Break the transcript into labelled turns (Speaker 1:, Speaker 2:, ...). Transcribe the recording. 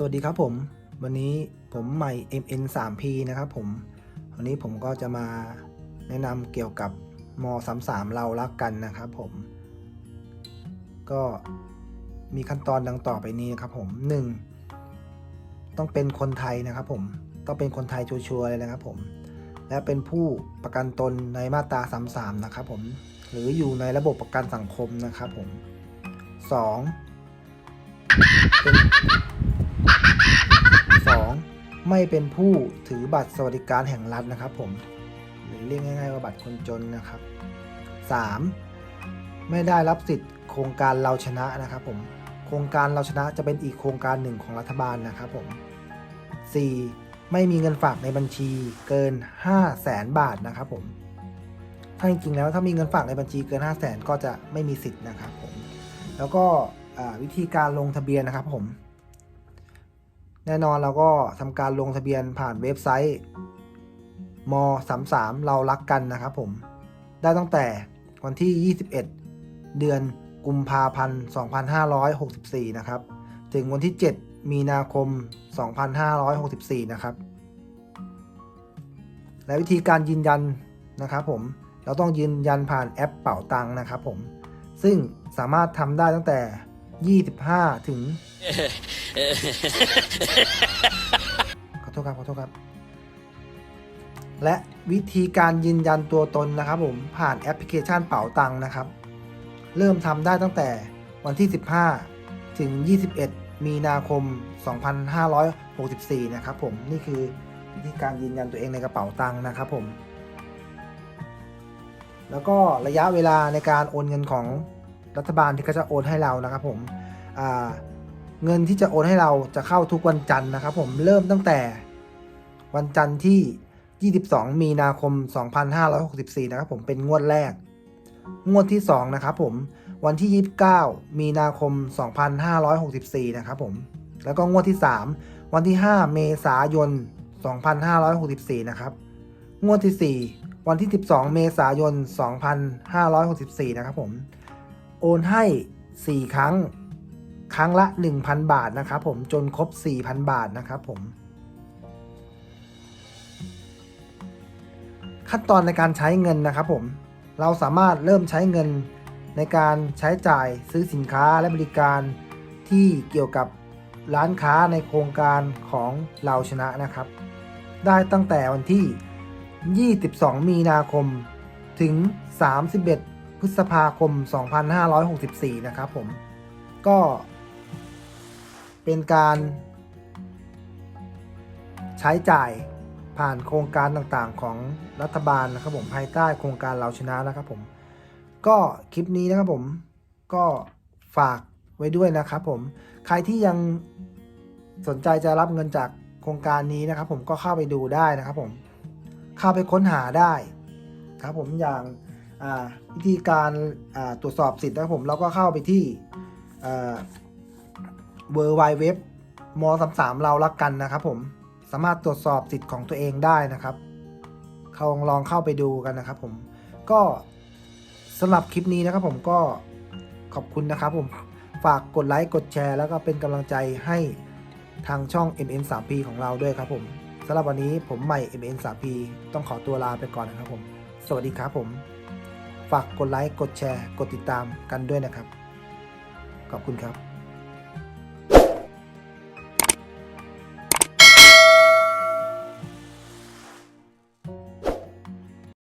Speaker 1: สวัสดีครับผม วันนี้ผมใหม่ MN 3 P นะครับผม วันนี้ผมก็จะมาแนะนำเกี่ยวกับม33เรารักกันนะครับผม ก็มีขั้นตอนดังต่อไปนี้นะครับผม 1. ต้องเป็นคนไทยนะครับผม ต้องเป็นคนไทยชัวร์ๆเลยนะครับผม และเป็นผู้ประกันตนในมาตรา33นะครับผม หรืออยู่ในระบบประกันสังคมนะครับผม 2. เป็น 2. ไม่เป็นผู้ถือบัตรสวัสดิการแห่งรัฐนะครับ ผมหรือเรียกง่ายๆว่าบัตรคนจนนะครับ 3. ไม่ได้รับสิทธิ์โครงการเราชนะนะครับ ผมโครงการเราชนะจะเป็นอีกโครงการหนึ่งของรัฐบาลนะครับผม 4. ไม่มีเงินฝากในบัญชีเกิน 5 0 0แสนบาทนะครับผม ถ้าจริงๆแล้วถ้ามีเงินฝากในบัญชีเกิน 5 0 0แสนก็จะไม่มีสิทธิ์นะครับผม แล้วก็วิธีการลงทะเบียนนะครับผม แน่นอนเราก็ทำการลงทะเบียนผ่านเว็บไซต์ม33เรารักกันนะครับผม ได้ตั้งแต่วันที่ 21 เดือนกุมภาพันธ์ 2564 นะครับ ถึงวันที่ 7 มีนาคม 2564 นะครับ และวิธีการยืนยันนะครับผม เราต้องยืนยันผ่านแอปเป่าตังนะครับผม ซึ่งสามารถทำได้ตั้งแต่ 25ถึง ขอโทษครับ ขอโทษครับ และวิธีการยืนยันตัวตนนะครับผมผ่านแอปพลิเคชันเป๋าตังค์นะครับ เริ่มทำได้ตั้งแต่วันที่ 15 ถึง 21 มีนาคม 2564 นะครับผมนี่คือวิธีการยืนยันตัวเองในกระเป๋าตังค์นะครับผม แล้วก็ระยะเวลาในการโอนเงินของ รัฐบาลที่เขาจะโอนให้เรานะครับผมเงินที่จะโอนให้เราจะเข้าทุกวันจันทร์นะครับ ผมเริ่มตั้งแต่วันจันทร์ที่ 22 มีนาคม 2564 นะครับผมเป็นงวดแรก งวดที่ 2 นะครับผมวันที่ 29 มีนาคม 2564 นะครับผมแล้วก็งวดที่ 3 วันที่ 5 เมษายน 2564 นะครับ งวดที่ 4 วันที่ 12 เมษายน 2564 นะครับผม โอนให้ 4 ครั้ง ครั้งละ 1,000 บาทนะครับผมจนครบ 4,000 บาทนะครับผม ขั้นตอนในการใช้เงินนะครับผม เราสามารถเริ่มใช้เงินในการใช้จ่ายซื้อสินค้าและบริการที่เกี่ยวกับร้านค้าในโครงการของเราชนะนะครับ ได้ตั้งแต่วันที่ 22 มีนาคมถึง 31 พฤษภาคม 2564 นะครับผม ก็เป็นการ ใช้จ่ายผ่านโครงการต่างๆของรัฐบาลนะครับผมภายใต้โครงการเราชนะนะครับผม ก็คลิปนี้นะครับผมก็ฝากไว้ด้วยนะครับผม ใครที่ยังสนใจจะรับเงินจากโครงการนี้นะครับผมก็เข้าไปดูได้นะครับผม เข้าไปค้นหาได้ ครับผมอย่าง วิธีการตรวจสอบสิทธิ์นะครับผมเราก็เข้าไปที่เวอร์ไวเว็บมสามสามเรารักกันนะครับผมสามารถตรวจสอบสิทธิ์ของตัวเองได้นะครับลองลองเข้าไปดูกันนะครับ ผมก็สำหรับคลิปนี้นะครับ ผมก็ขอบคุณนะครับ ผมฝากกดไลค์กดแชร์ แล้วก็เป็นกำลังใจให้ทางช่อง MN 3P ของเราด้วยครับ ผมสำหรับวันนี้ผมใหม่ MN 3P ต้องขอตัวลาไปก่อนนะครับ ผม สวัสดีครับผม ฝากกดไลค์ กดแชร์ กดติดตามกันด้วยนะครับ ขอบคุณครับ